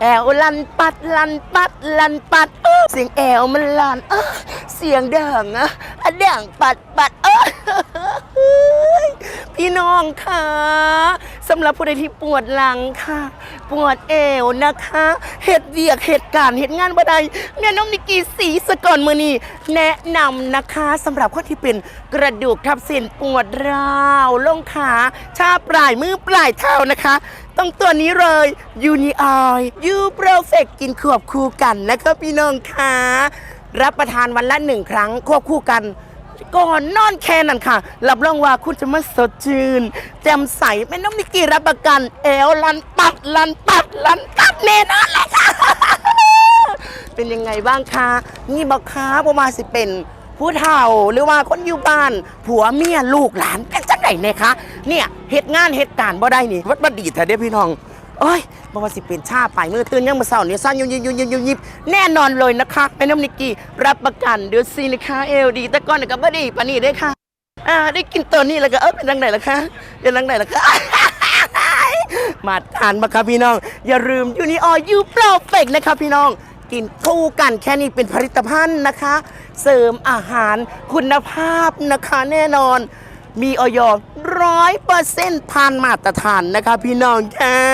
แอวลันปัดลันปัดลันปัดเออเสียงแอวมันลันเออเสียงดังอะอะดังปัดปัดเออพี่น้องค่ะ สำหรับผู้ใดที่ปวดหลังค่ะ ปวดเอวนะคะเหตุเวียกเหตุการณ์เหตุงานบ่ใดแม่น้องนิกกี้สีสกอนมือนีแนะนำนะคะสำหรับคนที่เป็นกระดูกทับเส้นปวดร้าวลงขาชาปลายมือปลายเท้านะคะต้องตัวนี้เลยยูนิออยยูโปรเฟกกินควบคู่กันนะคะพี่น้องค่ะรับประทานวันละหนึ่งครั้งควบคู่กัน ก่อนนอนแค่นั้นค่ะ รับรองว่าคุณจะมาสดชื่น แจ่มใสไม่ต้องมีกี่รับประกัน เอวลันปัดลันปัดลันปัดแน่นอนเลยค่ะ เป็นยังไงบ้างคะนี่บอกค้าประมาณสิเป็นผู้เฒ่าหรือว่าคนอยู่บ้าน ผัวเมียลูกหลานเป็นจังไหนเนี่ยคะเนี่ยเหตุงานเหตุการณ์บ่ได้นี่วัดบัดดีแต่เด้พี่น้อง เอ้ยบอกว่าสิเป็นชาไปเมื่อตื่นยังมาเศร้าเนี่ยสั้นยุบยิบยุบยิบยุบยิบแน่นอนเลยนะคะแม่น้ำนิกกี้รับประกันเดือดซีนะคะเอลดีแต่ก่อนก็บ่ดีปานนี้ได้ค่ะอ่าได้กินตัวนี้แล้วก็เออเป็นทางไหนล่ะคะเป็นทางไหนล่ะคะมาทานมาครับพี่น้อง อย่าลืมยูนิออยยูโปรเฟกนะคะพี่น้องกินคู่กันแค่นี้เป็นผลิตภัณฑ์นะคะ เสริมอาหารคุณภาพนะคะแน่นอน มีออยร้อยเปอร์เซ็นต์ผ่านมาตรฐานนะคะพี่น้องค่ะ